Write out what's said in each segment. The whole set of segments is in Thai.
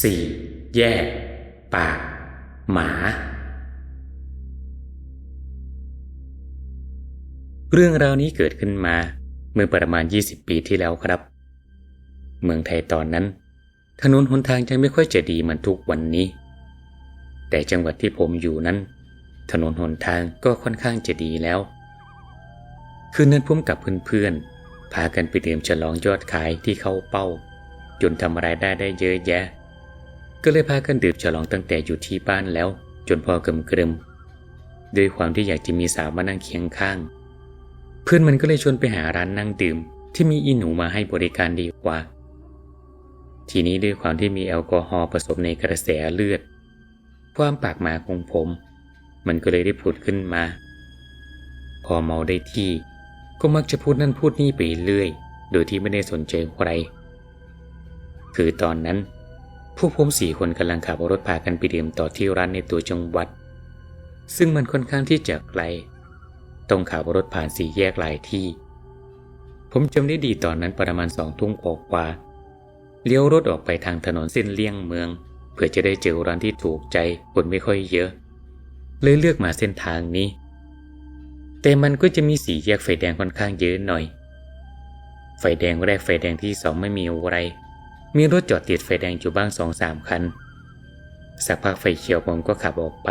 4. แยก ปาก หมา เรื่องราวนี้เกิดขึ้นมา เมื่อประมาณ 20 ปีที่แล้วครับ เมืองไทยตอนนั้น ถนนหนทางยังไม่ค่อยจะดีเหมือนทุกวันนี้ แต่จังหวัดที่ผมอยู่นั้น ถนนหนทางก็ค่อนข้างจะดีแล้ว คืนนั้นผมกับเพื่อนๆพากันไปเตรียมฉลองยอดขายที่เข้าเป้า จนทำรายได้ได้เยอะแยะ ก็เลยพากันดื่มฉลองตั้งแต่อยู่ที่บ้านแล้ว จนพอกำกรึมด้วยความที่อยากจะมีสาวมานั่งเคียงข้าง เพื่อนมันก็เลยชวนไปหาร้านนั่งดื่ม ที่มีอีหนูมาให้บริการดีกว่า ทีนี้ด้วยความที่มีแอลกอฮอล์ผสมในกระแสเลือด ความปากหมาของผม มันก็เลยได้ผุดขึ้นมา พอเมาได้ที่ ก็มักจะพูดนั่นพูดนี่ไปเรื่อย โดยที่ไม่ได้สนใจใคร คือตอนนั้น พวกผมสี่คนกำลังขับรถพากันไปดื่มต่อที่ร้านในตัวจังหวัด ซึ่งมันค่อนข้างที่จะไกล ต้องขับรถผ่านสี่แยกหลายที่ ผมจำได้ดีตอนนั้นประมาณสองทุ่มกว่าเลี้ยวรถออกไปทางถนนเส้นเลี่ยงเมือง เพื่อจะได้เจอร้านที่ถูกใจคนไม่ค่อยเยอะ เลยเลือกมาเส้นทางนี้ แต่มันก็จะมีสีแยกไฟแดงค่อนข้างเยอะหน่อย ไฟแดงแรกไฟแดงที่สองไม่มีอะไร มีรถจอดติดไฟแดงอยู่บ้างสองสามคัน สักพักไฟเขียวผมก็ขับออกไป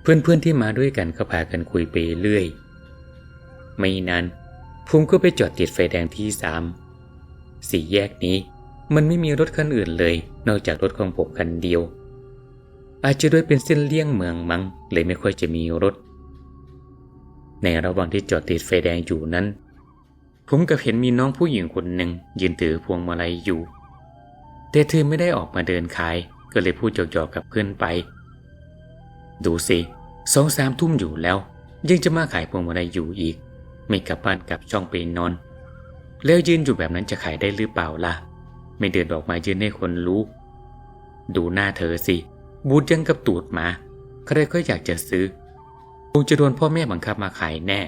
เพื่อนๆที่มาด้วยกันก็พากันคุยไปเรื่อย ไม่นานผมก็ไปจอดติดไฟแดงที่สามสี่แยกนี้มันไม่มีรถคันอื่นเลย นอกจากรถของผมคันเดียว อาจจะด้วยเป็นเส้นเลี่ยงเมืองมั้งเลยไม่ค่อยจะมีรถ ในระหว่างที่จอดติดไฟแดงอยู่นั้น ผมกับเห็นมีน้องผู้หญิงคนหนึ่งยืนถือพวงมาลัยอยู่ แต่เธอไม่ได้ออกมาเดินขาย ก็เลยพูดหยอกๆกับเพื่อนไป ดูสิสองสามทุ่มอยู่แล้ว ยังจะมาขายพวงมาลัยอยู่อีก ไม่กลับบ้านกลับช่องไปนอน แล้วยืนอยู่แบบนั้นจะขายได้หรือเปล่าล่ะ ไม่เดินออกมายืนให้คนรู้ ดูหน้าเธอสิ บูดยังกับตูดหมาใครก็อยากจะซื้อ คงจะโดนพ่อแม่บังคับมาขายแน่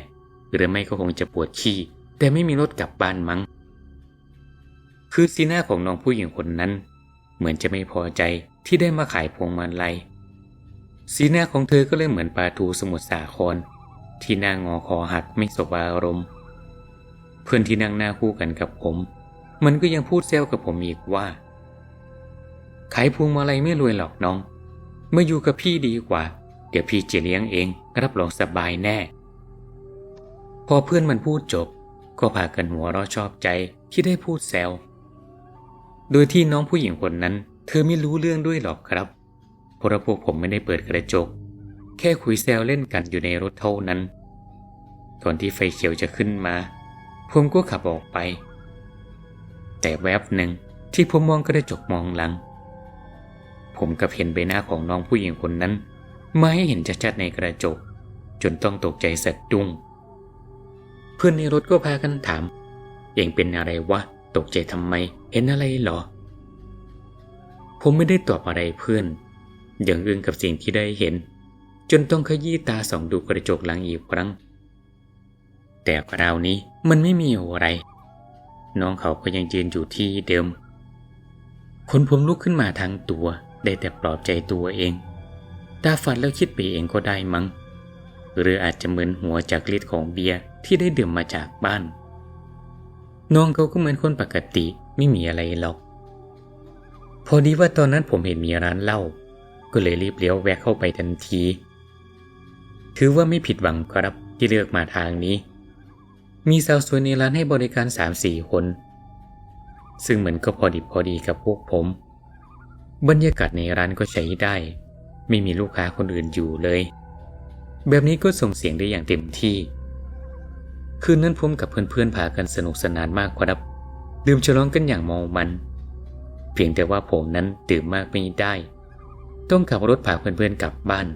หรือไม่ก็คงจะปวดขี้ แต่ไม่มีรถกลับบ้านมั้ง คือสีหน้าของน้องผู้หญิงคนนั้น เหมือนจะไม่พอใจที่ได้มาขายพวงมาลัย สีหน้าของเธอก็เลยเหมือนปลาทูสมุทรสาคร ที่หน้างอคอหักไม่สบอารมณ์ เพื่อนที่นั่งหน้าคู่กันกับผม มันก็ยังพูดแซวกับผมอีกว่า ขายพวงมาลัยไม่รวยหรอกน้อง เมื่ออยู่กับพี่ดีกว่า เดี๋ยวพี่จะเลี้ยงเอง รับรองสบายแน่ พอเพื่อนมันพูดจบ ก็พากันหัวเราะชอบใจที่ได้พูดแซว โดยที่น้องผู้หญิงคนนั้น เธอไม่รู้เรื่องด้วยหรอกครับ เพราะพวกผมไม่ได้เปิดกระจก แค่คุยแซวเล่นกันอยู่ในรถเท่านั้น ก่อนที่ไฟเขียวจะขึ้นมา ผมก็ขับออกไป แต่แวบหนึ่งที่ผมมองกระจกมองหลัง ผมกับเห็นใบหน้าของน้องผู้หญิงคนนั้น มาให้เห็นชัดๆในกระจก จนต้องตกใจสะดุ้ง เพื่อนในรถก็พากันถาม เองเป็นอะไรวะ ตกใจทำไม เห็นอะไรหรอ ผมไม่ได้ตอบอะไรเพื่อนยังอึ้งกับสิ่งที่ได้เห็น จนต้องขยี้ตาส่องดูกระจกหลังอีกครั้ง แต่คราวนี้มันไม่มีอะไร น้องเขาก็ยังยืนอยู่ที่เดิมคนผมลุกขึ้นมาทั้งตัว ได้แต่ปลอบใจตัวเอง ตาฝันแล้วคิดไปเองก็ได้มั้ง หรืออาจจะเหมือนหัวจากฤทธิ์ของเบียร์ ที่ได้ดื่มมาจากบ้าน น้องเขาก็เหมือนคนปกติไม่มีอะไรหรอก พอดีว่าตอนนั้นผมเห็นมีร้านเหล้าก็เลยรีบเลี้ยวแวะเข้าไปทันที ถือว่าไม่ผิดหวังครับที่เลือกมาทางนี้ มีสาวสวยในร้านให้บริการสามสี่คน ซึ่งเหมือนก็พอดีพอดีกับพวกผม บรรยากาศในร้านก็ใช้ได้ ไม่มีลูกค้าคนอื่นอยู่เลย แบบนี้ก็ส่งเสียงได้อย่างเต็มที่ คืนนั้นผมกับเพื่อนๆพากันสนุกสนานมากครับ ดื่มฉลองกันอย่างเมามัน เพียงแต่ว่าผมนั้นดื่มมากไม่ได้ ต้องขับรถพาเพื่อนๆกลับบ้าน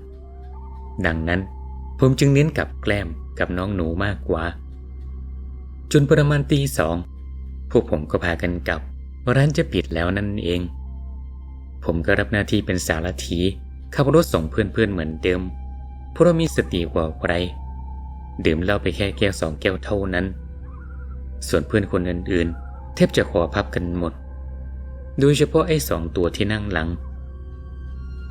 ดังนั้นผมจึงเน้นกับแกล้มกับน้องหนูมากกว่า จนประมาณตีสองพวกผมก็พากันกลับร้านจะปิดแล้วนั่นเอง ผมก็รับหน้าที่เป็นสารถีขับรถส่งเพื่อนๆเหมือนเดิมเพราะมีสติกว่าใคร ดื่มเหล้าไปแค่แก้วสองแก้วเท่านั้น ส่วนเพื่อนคนอื่นๆ แทบจะขอพับกันหมด โดยเฉพาะไอ้สองตัวที่นั่งหลัง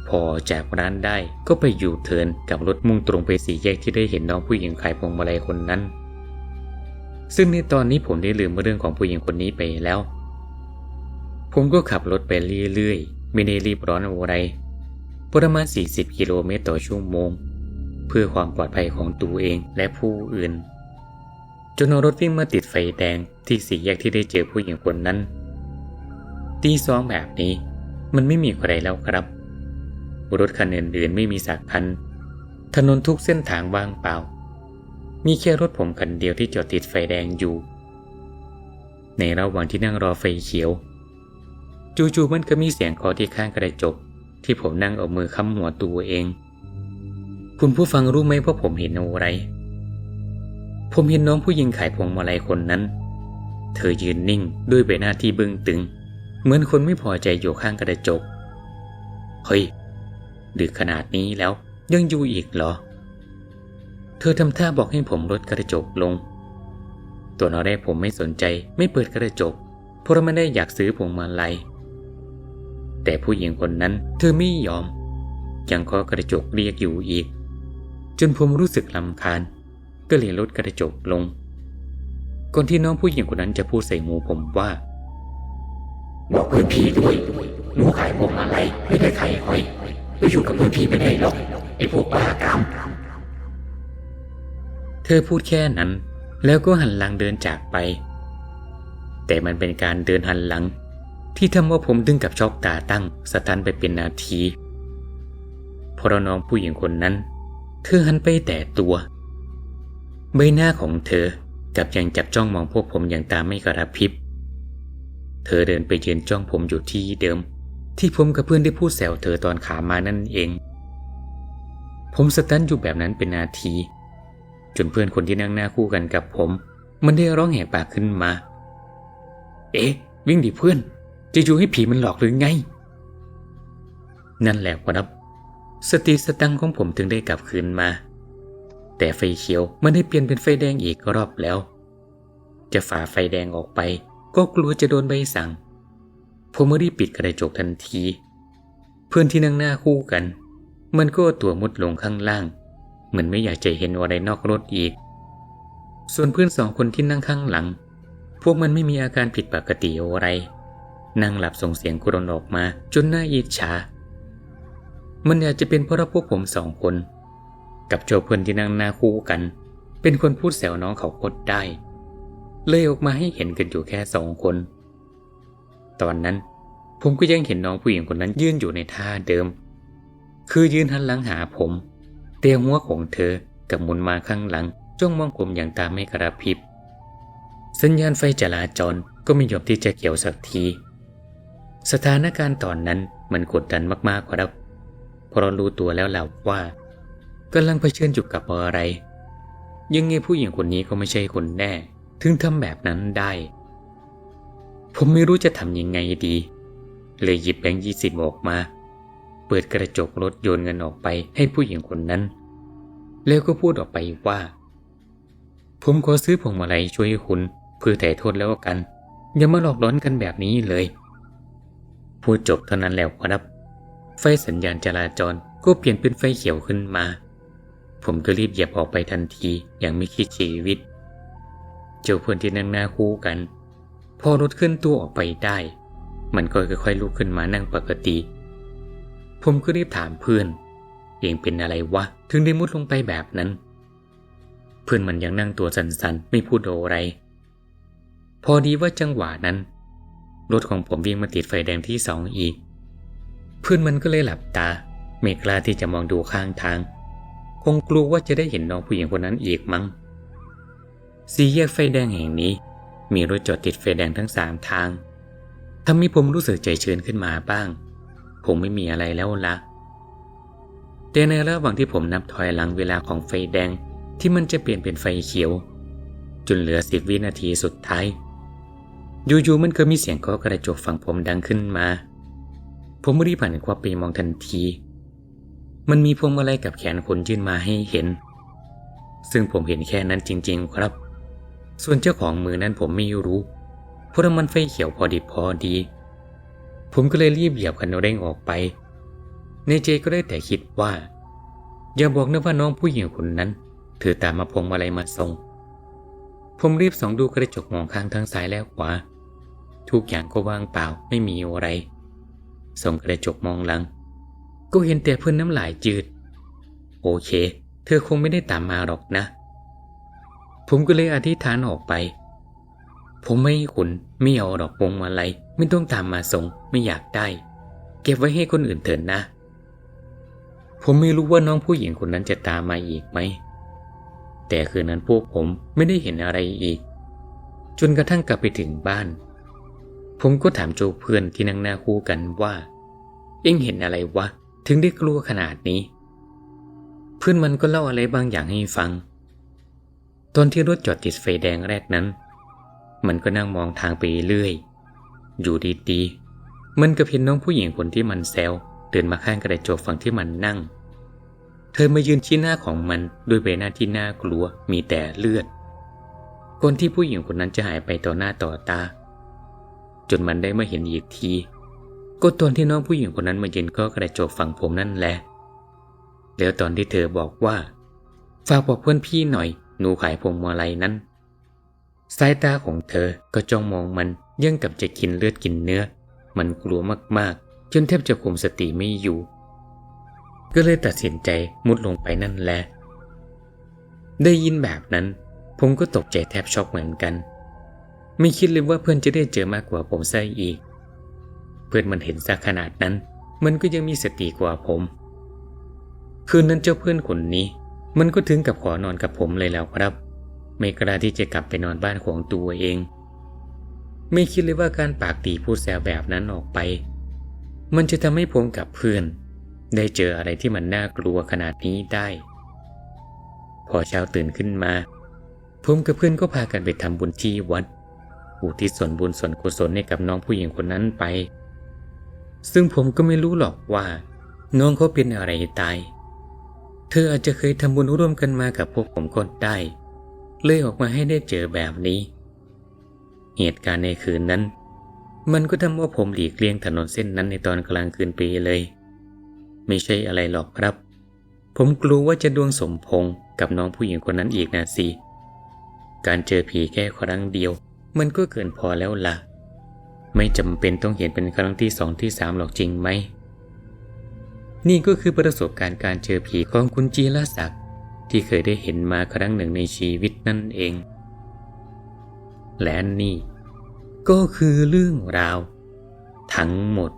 พอจากร้านได้ก็ไปอยู่เทินกับรถมุ่งตรงไปสี่แยกที่ได้เห็นน้องผู้หญิงขายพวงมาลัยคนนั้น ซึ่งในตอนนี้ผมได้ลืมเรื่องของผู้หญิงคนนี้ไปแล้ว ผมก็ขับรถไปเรื่อยๆไม่ได้รีบร้อนอะไรประมาณ 40 กิโลเมตรต่อชั่วโมง เพื่อความปลอดภัยของตัวเองและผู้อื่นจนรถวิ่งมาติดไฟแดงที่สี่แยกที่ได้เจอผู้หญิงคนนั้น ตีสองแบบนี้ มันไม่มีใครแล้วครับ รถคันอื่นๆไม่มีสักคัน ถนนทุกเส้นทางว่างเปล่า มีแค่รถผมคันเดียวที่จอดติดไฟแดงอยู่ ในระหว่างที่นั่งรอไฟเขียว จู่ๆมันก็มีเสียงคอที่ข้างกระจก ที่ผมนั่งเอามือค้ำหัวตัวเอง คุณผู้ฟังรู้ไหมว่าผมเห็นอะไร ผมเห็นน้องผู้หญิงขายพวงมาลัยคนนั้น เธอยืนนิ่งด้วยใบหน้าที่บึ้งตึง เหมือนคนไม่พอใจอยู่ข้างกระจก เฮ้ยดึกขนาดนี้แล้วยังอยู่อีกเหรอ เธอทำท่าบอกให้ผมลดกระจกลง ตัวนอแรกผมไม่สนใจไม่เปิดกระจก เพราะไม่ได้อยากซื้อพวงมาลัย แต่ผู้หญิงคนนั้นเธอไม่ยอม ยังเคาะกระจกเรียกอยู่อีก จนผมรู้สึกลำคาญ ก็เลยลดกระจกลง ก่อนที่น้องผู้หญิงคนนั้นจะพูดใส่หูผมว่าบอกเพื่อนพี่ด้วยหนูขายพวงมาลัยไม่ได้ขายหอยไปอยู่กับเพื่อนพี่ไม่ได้หรอกไอ้พวกบ้ากามเธอพูดแค่นั้น แล้วก็หันหลังเดินจากไป แต่มันเป็นการเดินหันหลัง ที่ทำว่าผมดึงกับช็อกตาตั้งสตันไปเป็นนาทีเพราะน้องผู้หญิงคนนั้น เธอหันไปแต่ตัว ใบหน้าของเธอกับยังจับจ้องมองพวกผมอย่างตาไม่กระพริบ เธอเดินไปยืนจ้องผมอยู่ที่เดิม ที่ผมกับเพื่อนได้พูดแซวเธอตอนขามานั่นเอง ผมสตันอยู่แบบนั้นเป็นนาที จนเพื่อนคนที่นั่งหน้าคู่กันกับผม มันได้ร้องแหกปากขึ้นมา เอ๊ะ วิ่งดิเพื่อน จะอยู่ให้ผีมันหลอกหรือไง นั่นแหละครับ สติสตังของผมถึงได้กลับคืนมา แต่ไฟเขียวมันได้เปลี่ยนเป็นไฟแดงอีกรอบแล้ว จะฝ่าไฟแดงออกไป ก็กลัวจะโดนใบสั่ง ผมไม่ได้ปิดกระจกทันที เพื่อนที่นั่งหน้าคู่กัน มันก็ตัวมุดลงข้างล่าง เหมือนไม่อยากจะเห็นอะไรนอกรถอีก ส่วนเพื่อนสองคนที่นั่งข้างหลัง พวกมันไม่มีอาการผิดปกติอะไร นั่งหลับส่งเสียงกรนออกมาจนน่าอิจฉา มันอาจจะเป็นเพราะพวกผมสองคน กับโจเพื่อนที่นั่งหน้าคู่กัน เป็นคนพูดแซวน้องเขาคดได้ เลยออกมาให้เห็นกันอยู่แค่สองคน ตอนนั้นผมก็ยังเห็นน้องผู้หญิงคนนั้นยืนอยู่ในท่าเดิม คือยืนหันหลังหาผม เตียหัวของเธอกับหมุนมาข้างหลังจ้องมองผมอย่างตาไม่กระพริบ สัญญาณไฟจราจรก็ไม่ยอมที่จะเกี่ยวสักที สถานการณ์ตอนนั้นมันกดดันมากๆครับ เพราะรู้ตัวแล้วแหละว่ากำลังเผชิญอยู่กับอะไร ยังไงผู้หญิงคนนี้ก็ไม่ใช่คนแน่ ถึงทำแบบนั้นได้ ผมไม่รู้จะทำยังไงดี เลยหยิบแบงค์ยี่สิบออกมา เปิดกระจกรถโยนเงินออกไปให้ผู้หญิงคนนั้น แล้วก็พูดออกไปว่า ผมขอซื้อพวงมาลัยช่วยคุณเพื่อไถ่โทษแล้วกัน อย่ามาหลอกล้อนกันแบบนี้เลย พูดจบเท่านั้นแล้วครับ ไฟสัญญาณจราจรก็เปลี่ยนเป็นไฟเขียวขึ้นมา ผมก็รีบเหยียบออกไปทันทีอย่างไม่คิดชีวิต เจ้าเพื่อนที่นั่งหน้าคู่กัน พอรถขึ้นตัวออกไปได้ มันก็ค่อยๆลุกขึ้นมานั่งปกติ ผมก็รีบถามเพื่อนเองเป็นอะไรวะ ถึงได้มุดลงไปแบบนั้น เพื่อนมันยังนั่งตัวสันๆ ไม่พูดอะไร พอดีว่าจังหวะนั้น รถของผมวิ่งมาติดไฟแดงที่สองอีก เพื่อนมันก็เลยหลับตา ไม่กล้าที่จะมองดูข้างทาง คงกลัวว่าจะได้เห็นน้องผู้หญิงคนนั้นอีกมั้งสี่แยกไฟแดงแห่งนี้ มีรถจอดติดไฟแดงทั้งสามทางทำให้ผมรู้สึกใจชื้นขึ้นมาบ้างผมไม่มีอะไรแล้วละแต่ในระหว่างที่ผมนับถอยหลังเวลาของไฟแดงที่มันจะเปลี่ยนเป็นไฟเขียว จนเหลือสิบวินาทีสุดท้าย อยู่ๆมันก็มีเสียงเคาะกระจกฝั่งผมดังขึ้นมา ผมรีบหันควับไปมองทันที มันมีพวงมาลัยกับแขนคนยื่นมาให้เห็น ซึ่งผมเห็นแค่นั้นจริง ๆ ครับ ส่วนเจ้าของมือนั้นผมไม่รู้เพราะมันไฟเขียวพอดีพอดี ผมก็เลยรีบเหยียบคันเร่งออกไป ในใจก็ได้แต่คิดว่า อย่าบอกนะว่าน้องผู้หญิงคนนั้นถือตามมาพวงมาลัยมาส่ง ผมรีบส่องดูกระจกมองข้างทั้งซ้ายและขวาทุกอย่างก็ว่างเปล่าไม่มีอะไร ส่องกระจกมองหลัง ก็เห็นแต่เพื่อนน้ำลายจืด โอเค เธอคงไม่ได้ตามมาหรอกนะ ผมก็เลยอธิษฐานออกไป ผมไม่ให้คุณไม่เอาดอกพวงมาลัยไม่ต้องตามมาส่งไม่อยากได้ เก็บไว้ให้คนอื่นเถินนะ ผมไม่รู้ว่าน้องผู้หญิงคนนั้นจะตามมาอีกไหม แต่คืนนั้นพวกผมไม่ได้เห็นอะไรอีก จนกระทั่งกลับไปถึงบ้าน ผมก็ถามโจเพื่อนที่นั่งหน้าคู่กันว่า เอ็งเห็นอะไรวะ ถึงได้กลัวขนาดนี้ เพื่อนมันก็เล่าอะไรบางอย่างให้ฟัง ตอนที่รถจอดติดไฟแดงแรกนั้น มันก็นั่งมองทางไปเรื่อย อยู่ดีๆ มันก็เห็นน้องผู้หญิงคนที่มันแซวเดินมาข้างกระจกฝั่งที่มันนั่ง เธอมายืนชี้หน้าของมันด้วยใบหน้าที่น่ากลัวมีแต่เลือดก่อนที่ผู้หญิงคนนั้นจะหายไปต่อหน้าต่อตา จนมันได้มาเห็นอีกที ก็ตอนที่น้องผู้หญิงคนนั้นมายืนก็กระจกฝั่งผมนั่นแหละ แล้วตอนที่เธอบอกว่า ฝากบอกเพื่อนพี่หน่อย หนูขายพวงมาลัยนั้น สายตาของเธอก็จ้องมองมันยังกับจะกินเลือดกินเนื้อ มันกลัวมากๆ จนแทบจะคุมสติไม่อยู่ ก็เลยตัดสินใจมุดลงไปนั่นแหละ ได้ยินแบบนั้น ผมก็ตกใจแทบช็อกเหมือนกัน ไม่คิดเลยว่าเพื่อนจะได้เจอมากกว่าผมซะอีก เพื่อนมันเห็นซะขนาดนั้น มันก็ยังมีสติกว่าผม คืนนั้นเจ้าเพื่อนคนนี้ มันก็ถึงกับขอนอนกับผมเลยแล้วครับ ไม่กล้าที่จะกลับไปนอนบ้านของตัวเอง ไม่คิดเลยว่าการปากตีพูดแซวแบบนั้นออกไป มันจะทำให้ผมกับเพื่อน ได้เจออะไรที่มันน่ากลัวขนาดนี้ได้ พอเช้าตื่นขึ้นมาผมกับเพื่อนก็พากันไปทำบุญที่วัด อุทิศส่วนบุญส่วนกุศลให้กับน้องผู้หญิงคนนั้นไป ซึ่งผมก็ไม่รู้หรอกว่า น้องเขาเป็นอะไรตาย เธออาจจะเคยทำบุญร่วมกันมากับพวกผมก็ได้ เลยออกมาให้ได้เจอแบบนี้ เหตุการณ์ในคืนนั้น มันก็ทำว่าผมหลีกเลี่ยงถนนเส้นนั้นในตอนกลางคืนไปเลย ไม่ใช่อะไรหรอกครับ ผมกลัวว่าจะดวงสมพงกับน้องผู้หญิงคนนั้นอีกนะสิการเจอผีแค่ครั้งเดียว มันก็เกินพอแล้วล่ะ ไม่จำเป็นต้องเห็นเป็นครั้งที่สองที่สามหรอกจริงไหม นี่ก็คือประสบการณ์การเจอผีของคุณจีรศักดิ์ที่เคยได้เห็นมาครั้งหนึ่งในชีวิตนั่นเอง และนี่ ก็คือเรื่องราว ทั้งหมด